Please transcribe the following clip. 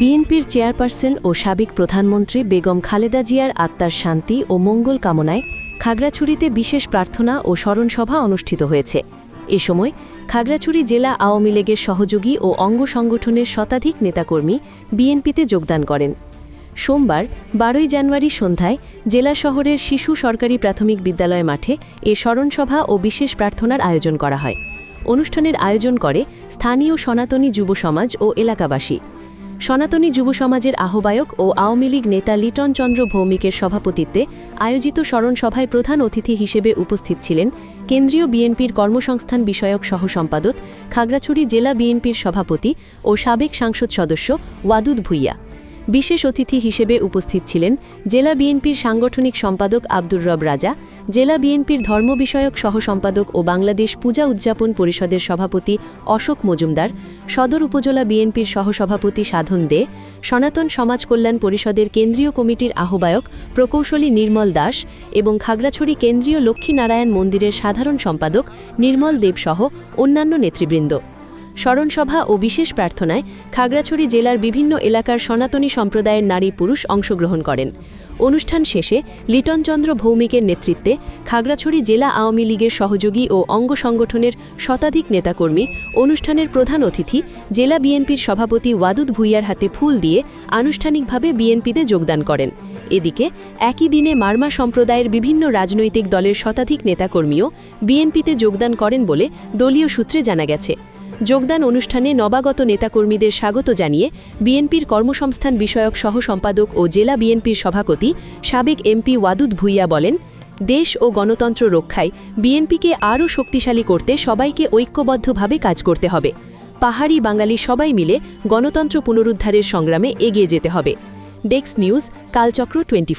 বিএনপির চেয়ারপারসন ও সাবেক প্রধানমন্ত্রী বেগম খালেদা জিয়ার আত্মার শান্তি ও মঙ্গল কামনায় খাগড়াছড়িতে বিশেষ প্রার্থনা ও স্মরণসভা অনুষ্ঠিত হয়েছে। এ সময় খাগড়াছড়ি জেলা আওয়ামী লীগের সহযোগী ও অঙ্গ সংগঠনের শতাধিক নেতাকর্মী বিএনপিতে যোগদান করেন। সোমবার, বারোই জানুয়ারি সন্ধ্যায় জেলা শহরের শিশু সরকারি প্রাথমিক বিদ্যালয় মাঠে এ স্মরণসভা ও বিশেষ প্রার্থনার আয়োজন করা হয়। অনুষ্ঠানের আয়োজন করে স্থানীয় সনাতনী যুব সমাজ ও এলাকাবাসী। সনাতনী যুব সমাজের আহ্বায়ক ও আওয়ামী লীগ নেতা লিটন চন্দ্র ভৌমিকের সভাপতিত্বে আয়োজিত স্মরণ সভায় প্রধান অতিথি হিসেবে উপস্থিত ছিলেন কেন্দ্রীয় বিএনপির কর্মসংস্থান বিষয়ক সহ সম্পাদক খাগড়াছড়ি জেলা বিএনপির সভাপতি ও সাবেক সাংসদ সদস্য ওয়াদুদ ভুইয়া। বিশেষ অতিথি হিসেবে উপস্থিত ছিলেন জেলা বিএনপির সাংগঠনিক সম্পাদক আব্দুর রব রাজা, জেলা বিএনপির ধর্ম বিষয়ক সহ সম্পাদক ও বাংলাদেশ পূজা উদযাপন পরিষদের সভাপতি অশোক মজুমদার, সদর উপজেলা বিএনপির সহসভাপতি সাধন দে, সনাতন সমাজ কল্যাণ পরিষদের কেন্দ্রীয় কমিটির আহ্বায়ক প্রকৌশলী নির্মল দাস এবং খাগড়াছড়ি কেন্দ্রীয় লক্ষ্মীনারায়ণ মন্দিরের সাধারণ সম্পাদক নির্মল দেবসহ অন্যান্য নেতৃবৃন্দ। স্মরণসভা ও বিশেষ প্রার্থনায় খাগড়াছড়ি জেলার বিভিন্ন এলাকার সনাতনী সম্প্রদায়ের নারী পুরুষ অংশগ্রহণ করেন। অনুষ্ঠান শেষে লিটনচন্দ্র ভৌমিকের নেতৃত্বে খাগড়াছড়ি জেলা আওয়ামী লীগের সহযোগী ও অঙ্গ সংগঠনের শতাধিক নেতাকর্মী অনুষ্ঠানের প্রধান অতিথি জেলা বিএনপির সভাপতি ওয়াদুদ ভুইয়ার হাতে ফুল দিয়ে আনুষ্ঠানিকভাবে বিএনপিতে যোগদান করেন। এদিকে একই দিনে মার্মা সম্প্রদায়ের বিভিন্ন রাজনৈতিক দলের শতাধিক নেতাকর্মীও বিএনপিতে যোগদান করেন বলে দলীয় সূত্রে জানা গেছে। যোগদান অনুষ্ঠানে নবাগত নেতাকর্মীদের স্বাগত জানিয়ে বিএনপির কর্মসংস্থান বিষয়ক সহ সম্পাদক ও জেলা বিএনপির সভাপতি সাবেক এমপি ওয়াদুদ ভুইয়া বলেন, দেশ ও গণতন্ত্র রক্ষায় বিএনপিকে আরও শক্তিশালী করতে সবাইকে ঐক্যবদ্ধভাবে কাজ করতে হবে। পাহাড়ি বাঙালি সবাই মিলে গণতন্ত্র পুনরুদ্ধারের সংগ্রামে এগিয়ে যেতে হবে। ডেক্স নিউজ, কালচক্র টোয়েন্টি